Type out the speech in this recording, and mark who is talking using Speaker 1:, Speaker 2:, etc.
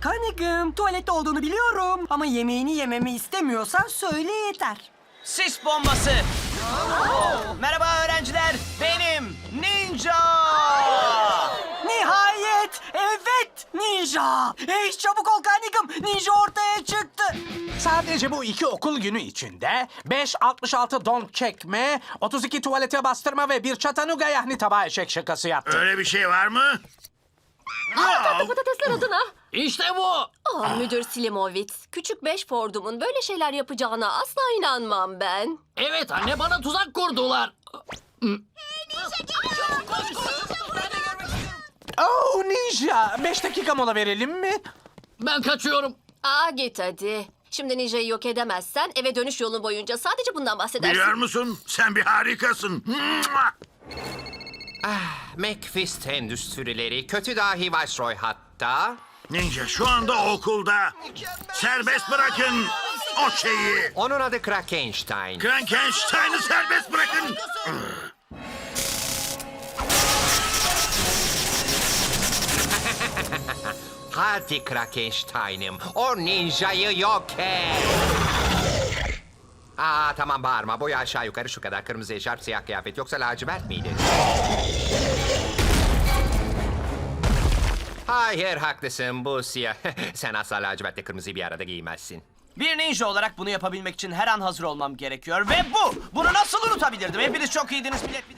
Speaker 1: Kanigım tuvalette olduğunu biliyorum ama yemeğini yememi istemiyorsan söyle yeter.
Speaker 2: Sis bombası. Merhaba öğrenciler. Benim Ninja.
Speaker 1: Nihayet evet ninja. Hey çabuk ol Kanigım ninja ortaya çıktı.
Speaker 3: Sadece bu iki okul günü içinde 5.66 don çekme, 32 tuvalete bastırma ve bir çatanuga yahni tabağı eşek şakası yaptı.
Speaker 4: Öyle bir şey var mı?
Speaker 5: Tatlı patatesler adına.
Speaker 6: İşte bu.
Speaker 5: Ah müdür Slimovitz. Küçük beş Ford'umun böyle şeyler yapacağına asla inanmam ben.
Speaker 6: Evet anne bana tuzak kurdular.
Speaker 3: Oh ninja! 5 dakika mola verelim mi?
Speaker 6: Ben kaçıyorum.
Speaker 5: Aa git hadi. Şimdi Ninja'yı yok edemezsen eve dönüş yolun boyunca sadece bundan bahsedersin.
Speaker 4: Biliyor musun? Sen bir harikasın. Mua!
Speaker 7: McFist Endüstrileri, kötü dahi Viceroy hatta.
Speaker 4: Ninja şu anda okulda. Serbest bırakın o şeyi.
Speaker 7: Onun adı Krakenstein.
Speaker 4: Frankenstein'ı serbest bırakın.
Speaker 7: Hadi Krakenstein'im, o ninjayı yok et. Aa tamam bağırma. Boyu aşağı yukarı şu kadar. Kırmızı eşarp, siyah kıyafet. Yoksa lacivert miydi? Hayır haklısın bu siyah. Sen asla lacivertle kırmızıyı bir arada giymezsin.
Speaker 2: Bir ninja olarak bunu yapabilmek için her an hazır olmam gerekiyor ve bu. Bunu nasıl unutabilirdim? Hepiniz çok iyiydiniz millet.